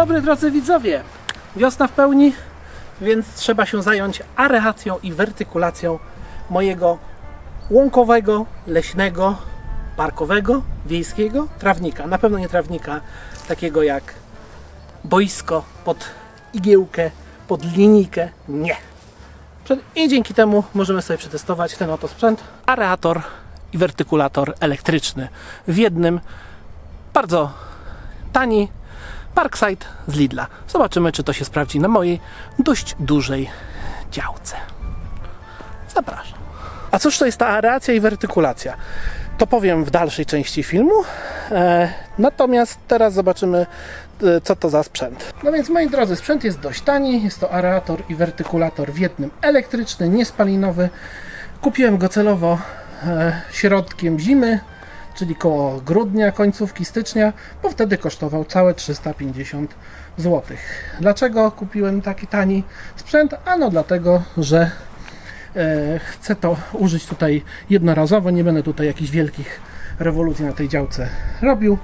Dobry drodzy widzowie. Wiosna w pełni, więc trzeba się zająć areacją i wertykulacją mojego łąkowego, leśnego, parkowego, wiejskiego trawnika. Na pewno nie trawnika takiego jak boisko pod igiełkę, pod linijkę. Nie. I dzięki temu możemy sobie przetestować ten oto sprzęt. Areator i wertykulator elektryczny w jednym. Bardzo tani Parkside z Lidla. Zobaczymy, czy to się sprawdzi na mojej dość dużej działce. Zapraszam. A cóż to jest ta areacja i wertykulacja? To powiem w dalszej części filmu. E, natomiast teraz zobaczymy, e, co to za sprzęt. No więc, moi drodzy, sprzęt jest dość tani. Jest to areator i wertykulator w jednym elektryczny, niespalinowy. Kupiłem go celowo e, środkiem zimy, czyli koło grudnia, końcówki stycznia, bo wtedy kosztował całe 350 zł. Dlaczego kupiłem taki tani sprzęt? Ano dlatego, że e, chcę to użyć tutaj jednorazowo, nie będę tutaj jakichś wielkich rewolucji na tej działce robił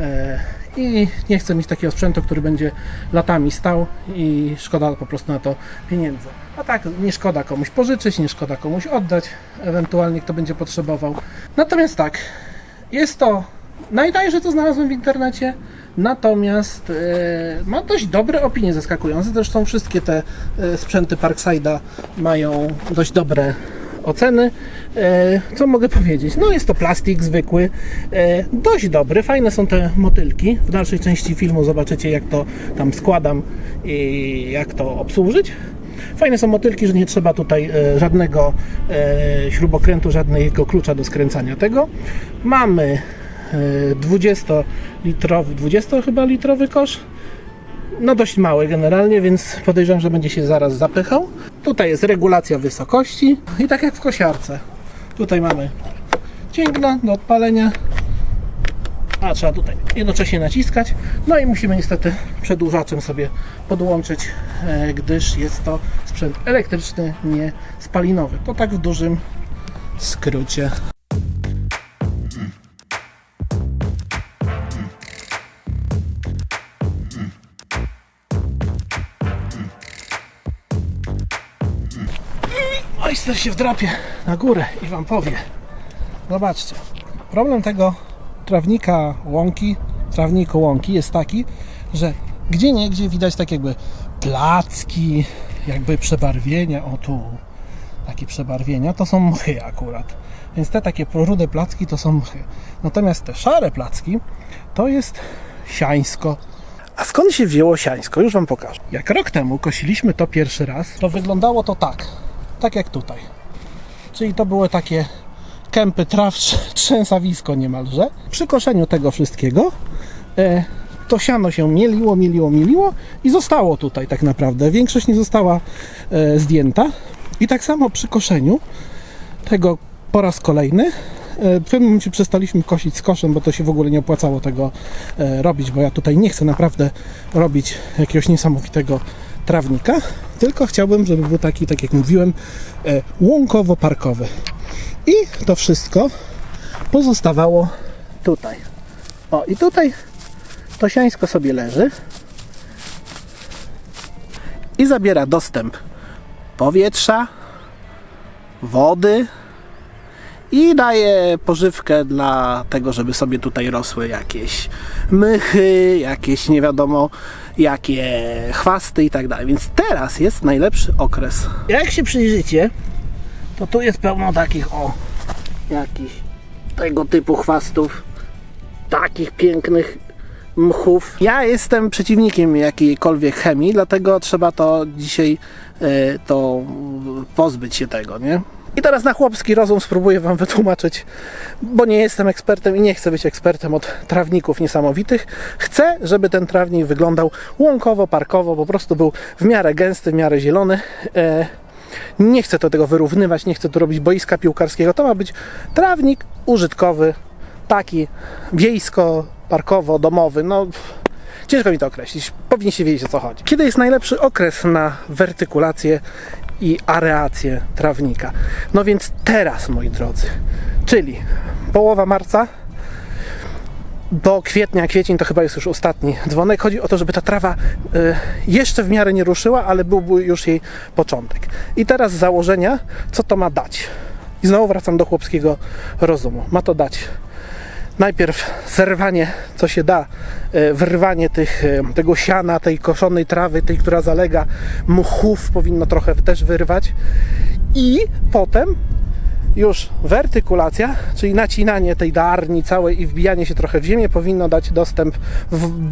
e, i nie chcę mieć takiego sprzętu, który będzie latami stał i szkoda po prostu na to pieniędzy. A tak, nie szkoda komuś pożyczyć, nie szkoda komuś oddać, ewentualnie kto będzie potrzebował. Natomiast tak, jest to najtańsze, co znalazłem w internecie, natomiast e, ma dość dobre opinie zaskakujące. Zresztą wszystkie te e, sprzęty Parkside'a mają dość dobre oceny. E, co mogę powiedzieć? No jest to plastik zwykły, e, dość dobry, fajne są te motylki. W dalszej części filmu zobaczycie jak to tam składam i jak to obsłużyć. Fajne są motylki, że nie trzeba tutaj e, żadnego e, śrubokrętu, żadnego klucza do skręcania tego. Mamy e, 20-litrowy, 20 chyba litrowy kosz. No dość mały generalnie, więc podejrzewam, że będzie się zaraz zapychał. Tutaj jest regulacja wysokości i tak jak w kosiarce. Tutaj mamy cięgno do odpalenia. A trzeba tutaj jednocześnie naciskać. No i musimy niestety przedłużaczem sobie podłączyć, e, gdyż jest to sprzęt elektryczny, nie spalinowy. To tak w dużym skrócie. Oyster się wdrapie na górę i Wam powie. Zobaczcie. Problem tego trawnika łąki, trawniku łąki jest taki, że gdzie nie, gdzie widać tak jakby placki, jakby przebarwienia, o tu, takie przebarwienia, to są mchy akurat. Więc te takie rude placki to są mchy. Natomiast te szare placki to jest siańsko. A skąd się wzięło siańsko? Już Wam pokażę. Jak rok temu kosiliśmy to pierwszy raz, to wyglądało to tak. Tak jak tutaj. Czyli to były takie kępy traw, trz- trzęsawisko niemalże. Przy koszeniu tego wszystkiego e, to siano się mieliło, mieliło, mieliło i zostało tutaj tak naprawdę. Większość nie została e, zdjęta. I tak samo przy koszeniu tego po raz kolejny. e, W pewnym momencie przestaliśmy kosić z koszem, bo to się w ogóle nie opłacało tego e, robić, bo ja tutaj nie chcę naprawdę robić jakiegoś niesamowitego trawnika, tylko chciałbym, żeby był taki, tak jak mówiłem, e, łąkowo-parkowy. I to wszystko pozostawało tutaj. O, i tutaj to siańsko sobie leży i zabiera dostęp powietrza, wody i daje pożywkę dla tego, żeby sobie tutaj rosły jakieś mychy, jakieś nie wiadomo jakie chwasty i tak dalej. Więc teraz jest najlepszy okres. Jak się przyjrzycie, to tu jest pełno takich o jakichś tego typu chwastów, takich pięknych mchów. Ja jestem przeciwnikiem jakiejkolwiek chemii, dlatego trzeba to dzisiaj e, to pozbyć się tego, nie? I teraz na chłopski rozum spróbuję Wam wytłumaczyć, bo nie jestem ekspertem i nie chcę być ekspertem od trawników niesamowitych. Chcę, żeby ten trawnik wyglądał łąkowo, parkowo, po prostu był w miarę gęsty, w miarę zielony. E, nie chcę to tego wyrównywać, nie chcę tu robić boiska piłkarskiego. To ma być trawnik użytkowy, taki wiejsko, parkowo, domowy. No, ciężko mi to określić. Powinniście wiedzieć o co chodzi. Kiedy jest najlepszy okres na wertykulację i areację trawnika? No więc teraz, moi drodzy, czyli połowa marca, do kwietnia, kwiecień to chyba jest już ostatni dzwonek. Chodzi o to, żeby ta trawa y, jeszcze w miarę nie ruszyła, ale byłby już jej początek. I teraz z założenia, co to ma dać? I znowu wracam do chłopskiego rozumu. Ma to dać najpierw zerwanie, co się da, e, wyrwanie tych, e, tego siana, tej koszonej trawy, tej, która zalega, mchów powinno trochę też wyrwać i potem już wertykulacja, czyli nacinanie tej darni całej i wbijanie się trochę w ziemię powinno dać dostęp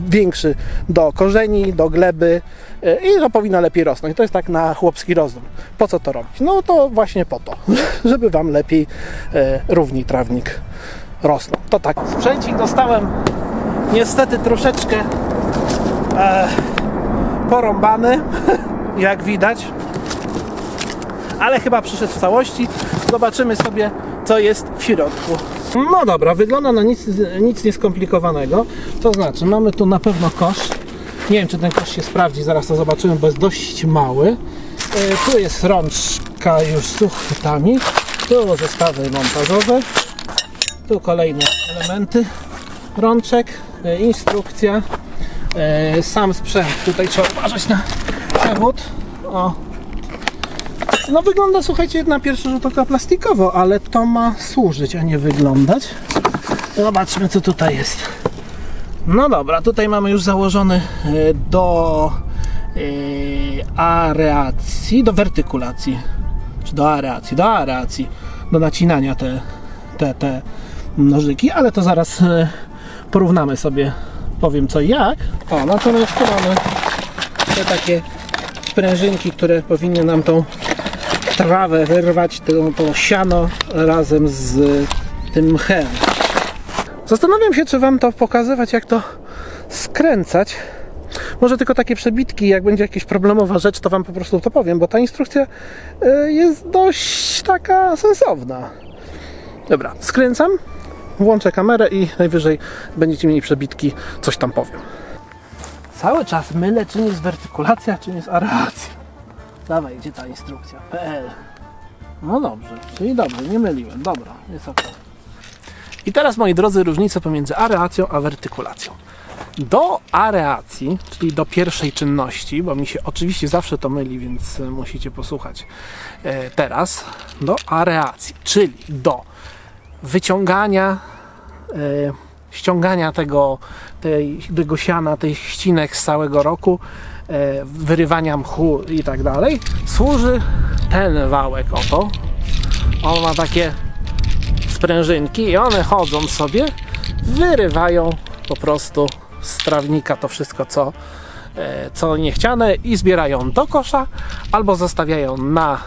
większy do korzeni, do gleby e, i to powinno lepiej rosnąć. To jest tak na chłopski rozum. Po co to robić? No to właśnie po to, żeby Wam lepiej e, równi trawnik rosnął. To tak. Sprzęcik dostałem niestety troszeczkę e, porąbany, jak widać ale chyba przyszedł w całości. Zobaczymy sobie, co jest w środku. No dobra, wygląda na nic, nic nieskomplikowanego. To znaczy, mamy tu na pewno kosz. Nie wiem, czy ten kosz się sprawdzi, zaraz to zobaczymy, bo jest dość mały. E, Tu jest rączka już z uchwytami. Tu zestawy montażowe. Tu kolejne elementy rączek, e, instrukcja, e, sam sprzęt. Tutaj trzeba uważać na przewód. O, no wygląda, słuchajcie, na pierwszy rzut oka plastikowo, ale to ma służyć, a nie wyglądać. Zobaczmy, co tutaj jest. No dobra, tutaj mamy już założony e, do e, areacji, do wertykulacji, czy do areacji, do areacji, do nacinania te, te, te nożyki, ale to zaraz e, porównamy sobie, powiem co i jak. O, natomiast tu mamy te takie sprężynki, które powinny nam tą trawę wyrwać, to, to siano razem z tym mchem. Zastanawiam się, czy Wam to pokazywać, jak to skręcać. Może tylko takie przebitki, jak będzie jakaś problemowa rzecz, to Wam po prostu to powiem, bo ta instrukcja y, jest dość taka sensowna. Dobra, skręcam, włączę kamerę i najwyżej będziecie mieli przebitki, coś tam powiem. Cały czas mylę, czy nie jest wertykulacja, czy nie jest areacja. Dawaj, gdzie ta instrukcja? PL. No dobrze, czyli dobrze, nie myliłem. Dobra, jest ok. I teraz, moi drodzy, różnice pomiędzy areacją a wertykulacją. Do areacji, czyli do pierwszej czynności, bo mi się oczywiście zawsze to myli, więc e, musicie posłuchać e, teraz, do areacji, czyli do wyciągania, e, ściągania tego, tej, tego siana, tych ścinek z całego roku, wyrywania mchu i tak dalej, służy ten wałek oto. On ma takie sprężynki i one chodzą sobie, wyrywają po prostu z trawnika to wszystko, co, e, co niechciane i zbierają do kosza albo zostawiają na, e,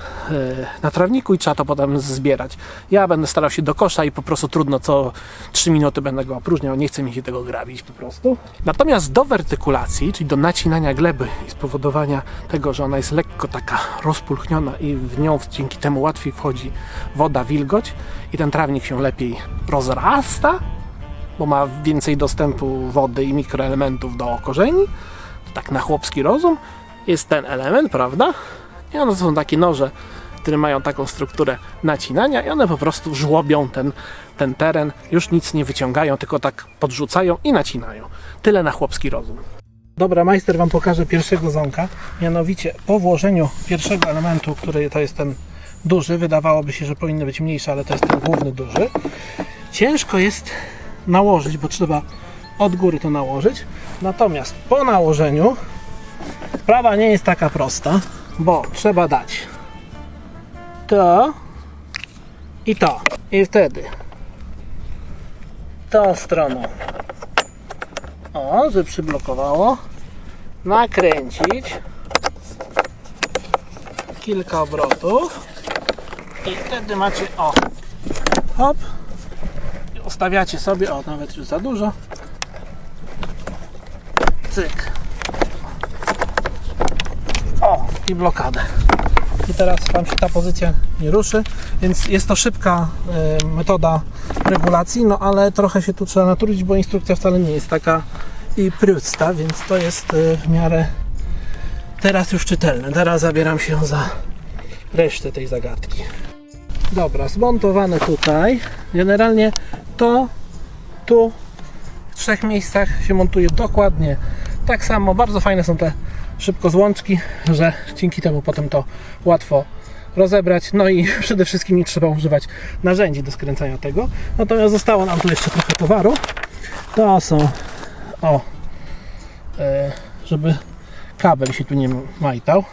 na trawniku i trzeba to potem zbierać. Ja będę starał się do kosza i po prostu trudno co 3 minuty będę go opróżniał, nie chce mi się tego grabić po prostu. Natomiast do wertykulacji, czyli do nacinania gleby i spowodowania tego, że ona jest lekko taka rozpulchniona i w nią dzięki temu łatwiej wchodzi woda, wilgoć i ten trawnik się lepiej rozrasta, bo ma więcej dostępu wody i mikroelementów do korzeni, to tak na chłopski rozum, jest ten element, prawda? I one są takie noże, które mają taką strukturę nacinania i one po prostu żłobią ten, ten teren, już nic nie wyciągają, tylko tak podrzucają i nacinają. Tyle na chłopski rozum. Dobra, majster Wam pokaże pierwszego ząka. Mianowicie po włożeniu pierwszego elementu, który to jest ten duży, wydawałoby się, że powinny być mniejsze, ale to jest ten główny duży. Ciężko jest nałożyć, bo trzeba od góry to nałożyć. Natomiast po nałożeniu sprawa nie jest taka prosta, bo trzeba dać to i to. I wtedy. Tą stroną o, żeby przyblokowało. Nakręcić. Kilka obrotów. I wtedy macie o hop. I ustawiacie sobie, o nawet już za dużo cyk o i blokadę i teraz Wam się ta pozycja nie ruszy, więc jest to szybka metoda regulacji, no ale trochę się tu trzeba natrudzić, bo instrukcja wcale nie jest taka i prosta, więc to jest e, w miarę teraz już czytelne. Teraz zabieram się za resztę tej zagadki. Dobra, zmontowane tutaj. Generalnie to tu w trzech miejscach się montuje dokładnie tak samo. Bardzo fajne są te szybko złączki, że dzięki temu potem to łatwo rozebrać. No i przede wszystkim nie trzeba używać narzędzi do skręcania tego. Natomiast zostało nam tu jeszcze trochę towaru. To są o, e, żeby kabel się tu nie majtał.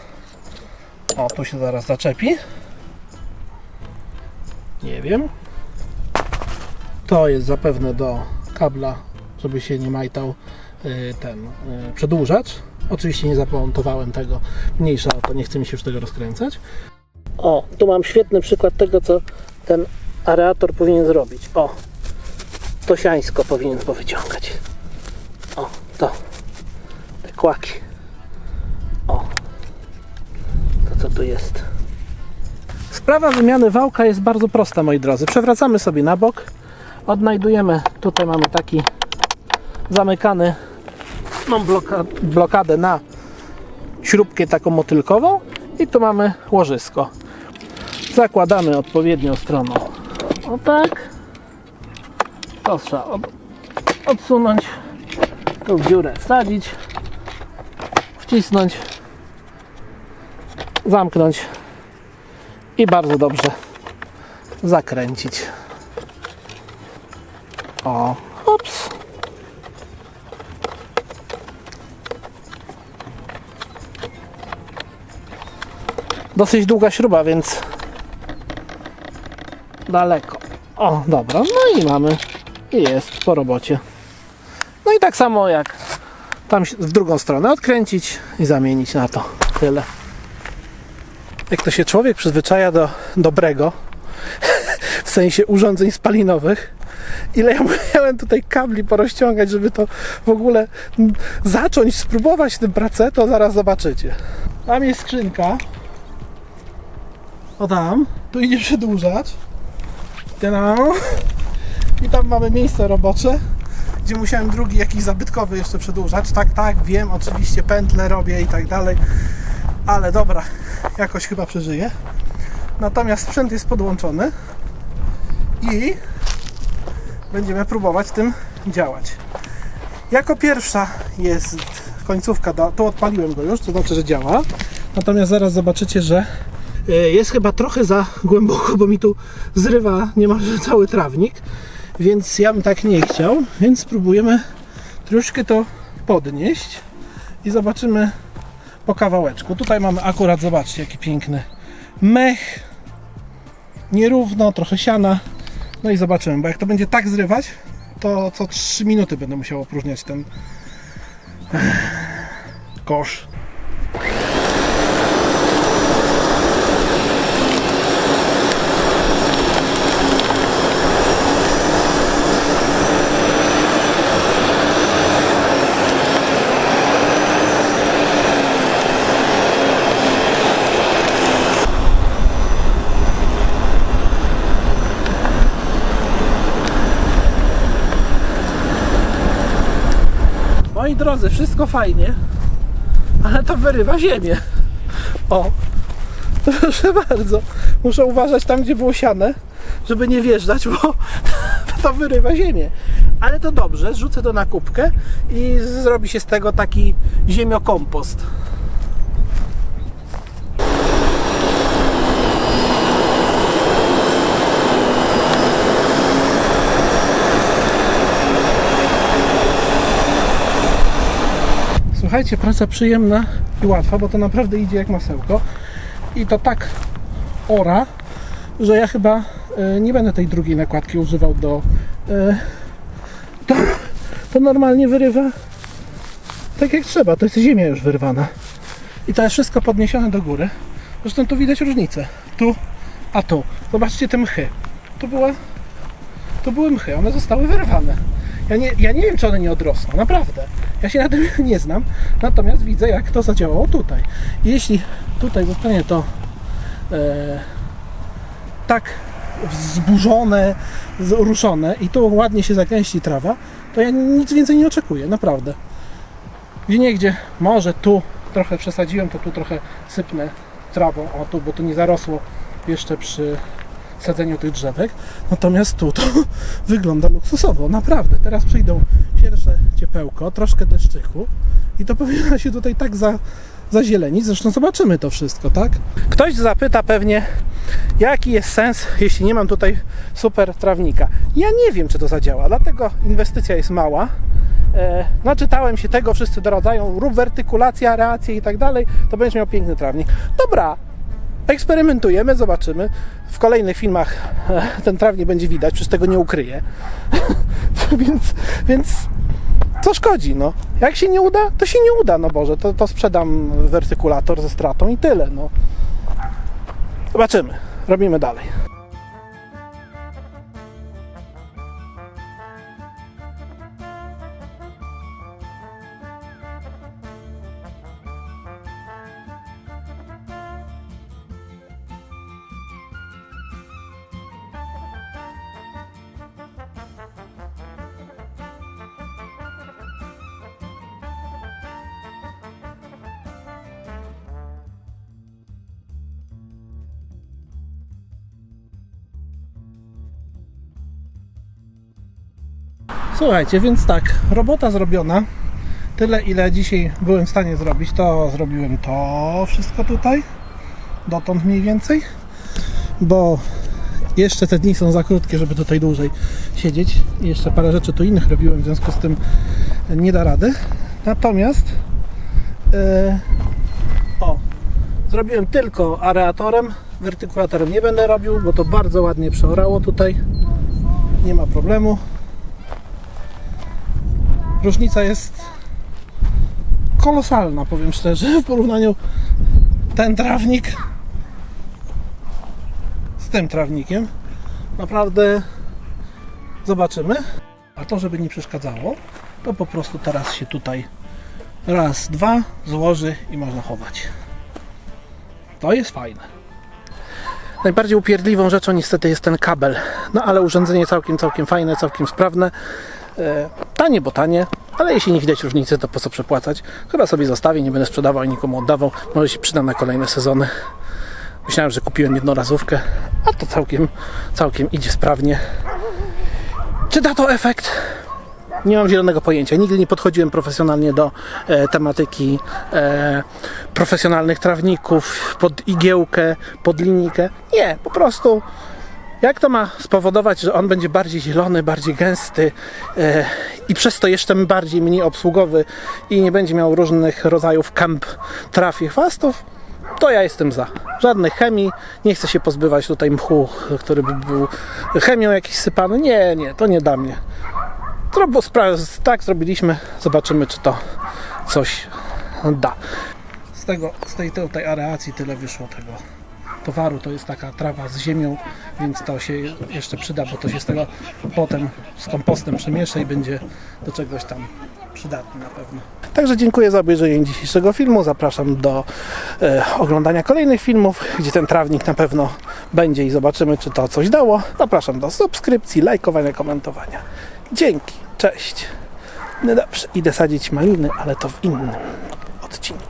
O, tu się zaraz zaczepi. Nie wiem. To jest zapewne do kabla, żeby się nie majtał y, ten y, przedłużacz. Oczywiście nie zamontowałem tego. Mniejsza o to, nie chce mi się już tego rozkręcać. O, tu mam świetny przykład tego, co ten areator powinien zrobić. O, to siańsko powinien powyciągać. O, to. Te kłaki. O, to co tu jest. Sprawa wymiany wałka jest bardzo prosta, moi drodzy. Przewracamy sobie na bok. Odnajdujemy, tutaj mamy taki zamykany, mam bloka, blokadę na śrubkę taką motylkową i tu mamy łożysko. Zakładamy odpowiednią stroną. O tak. To trzeba od, odsunąć, tu w dziurę wsadzić, wcisnąć, zamknąć i bardzo dobrze zakręcić. O, ups. Dosyć długa śruba, więc daleko. O, dobra, no i mamy. I jest po robocie. No i tak samo jak tam w drugą stronę odkręcić i zamienić na to. Tyle. Jak to się człowiek przyzwyczaja do dobrego, w sensie urządzeń spalinowych, ile ja musiałem tutaj kabli porozciągać, żeby to w ogóle zacząć spróbować tę pracę, to zaraz zobaczycie. Tam jest skrzynka. O tam. Tu idzie przedłużać. I tam mamy miejsce robocze, gdzie musiałem drugi jakiś zabytkowy jeszcze przedłużać. Tak, tak, wiem, oczywiście pętle robię i tak dalej. Ale dobra, jakoś chyba przeżyję. Natomiast sprzęt jest podłączony i będziemy próbować tym działać. Jako pierwsza jest końcówka, tu odpaliłem go już, to znaczy, że działa. Natomiast zaraz zobaczycie, że jest chyba trochę za głęboko, bo mi tu zrywa niemalże cały trawnik, więc ja bym tak nie chciał, więc spróbujemy troszkę to podnieść i zobaczymy po kawałeczku. Tutaj mamy akurat, zobaczcie, jaki piękny mech, nierówno, trochę siana, no i zobaczymy, bo jak to będzie tak zrywać, to co 3 minuty będę musiał opróżniać ten kosz. Moi drodzy, wszystko fajnie, ale to wyrywa ziemię. O, proszę bardzo. Muszę uważać tam, gdzie było siane, żeby nie wjeżdżać, bo to wyrywa ziemię. Ale to dobrze, zrzucę to na kubkę i zrobi się z tego taki ziemiokompost. Słuchajcie, praca przyjemna i łatwa, bo to naprawdę idzie jak masełko. I to tak ora, że ja chyba e, nie będę tej drugiej nakładki używał do. E, to, to normalnie wyrywa tak jak trzeba. To jest ziemia już wyrwana. I to jest wszystko podniesione do góry. Zresztą tu widać różnicę. Tu, a tu. Zobaczcie te mchy. Tu była. To były mchy, one zostały wyrwane. Ja nie, ja nie wiem, czy one nie odrosną, naprawdę. Ja się na tym nie znam, natomiast widzę, jak to zadziałało tutaj. Jeśli tutaj zostanie to e, tak wzburzone, ruszone i tu ładnie się zagęści trawa, to ja nic więcej nie oczekuję, naprawdę. Gdzie niegdzie, może tu trochę przesadziłem, to tu trochę sypnę trawą, o tu, bo tu nie zarosło jeszcze przy sadzeniu tych drzewek. Natomiast tu to wygląda luksusowo, naprawdę. Teraz przyjdą pierwsze ciepełko, troszkę deszczyku i to powinno się tutaj tak za, zazielenić. Zresztą zobaczymy to wszystko, tak? Ktoś zapyta pewnie, jaki jest sens, jeśli nie mam tutaj super trawnika. Ja nie wiem, czy to zadziała, dlatego inwestycja jest mała. E, naczytałem się tego, wszyscy doradzają, rób wertykulację, areację i tak dalej, to będziesz miał piękny trawnik. Dobra, eksperymentujemy, zobaczymy. W kolejnych filmach ten trawnik będzie widać, przecież tego nie ukryję. więc, więc co szkodzi, no. Jak się nie uda, to się nie uda, no Boże, to, to sprzedam wertykulator ze stratą i tyle, no. Zobaczymy, robimy dalej. Słuchajcie, więc tak, robota zrobiona. Tyle, ile dzisiaj byłem w stanie zrobić, to zrobiłem to wszystko tutaj. Dotąd mniej więcej. Bo jeszcze te dni są za krótkie, żeby tutaj dłużej siedzieć. Jeszcze parę rzeczy tu innych robiłem, w związku z tym nie da rady. Natomiast e, o, zrobiłem tylko areatorem, wertykulatorem nie będę robił, bo to bardzo ładnie przeorało tutaj. Nie ma problemu. Różnica jest kolosalna, powiem szczerze, w porównaniu ten trawnik z tym trawnikiem. Naprawdę zobaczymy. A to, żeby nie przeszkadzało, to po prostu teraz się tutaj raz, dwa złoży i można chować. To jest fajne. Najbardziej upierdliwą rzeczą niestety jest ten kabel. No ale urządzenie całkiem, całkiem fajne, całkiem sprawne. E, Tanie, bo tanie, ale jeśli nie widać różnicy, to po co przepłacać? Chyba sobie zostawię, nie będę sprzedawał i nikomu oddawał. Może się przyda na kolejne sezony. Myślałem, że kupiłem jednorazówkę, a to całkiem, całkiem idzie sprawnie. Czy da to efekt? Nie mam zielonego pojęcia. Nigdy nie podchodziłem profesjonalnie do e, tematyki e, profesjonalnych trawników pod igiełkę, pod linijkę. Nie, po prostu jak to ma spowodować, że on będzie bardziej zielony, bardziej gęsty e, i przez to jeszcze bardziej mniej obsługowy i nie będzie miał różnych rodzajów kamp traf i chwastów? To ja jestem za. Żadnej chemii, nie chcę się pozbywać tutaj mchu, który by był chemią jakiś sypany. Nie, nie, to nie da mnie. To, bo spra- tak zrobiliśmy, zobaczymy czy to coś da. Z, tego, z tej tutaj areacji tyle wyszło tego towaru. To jest taka trawa z ziemią, więc to się jeszcze przyda, bo to się z tego potem z kompostem przemiesza i będzie do czegoś tam przydatny na pewno. Także dziękuję za obejrzenie dzisiejszego filmu. Zapraszam do e, oglądania kolejnych filmów, gdzie ten trawnik na pewno będzie i zobaczymy, czy to coś dało. Zapraszam do subskrypcji, lajkowania, komentowania. Dzięki, cześć. No dobrze, idę sadzić maliny, ale to w innym odcinku.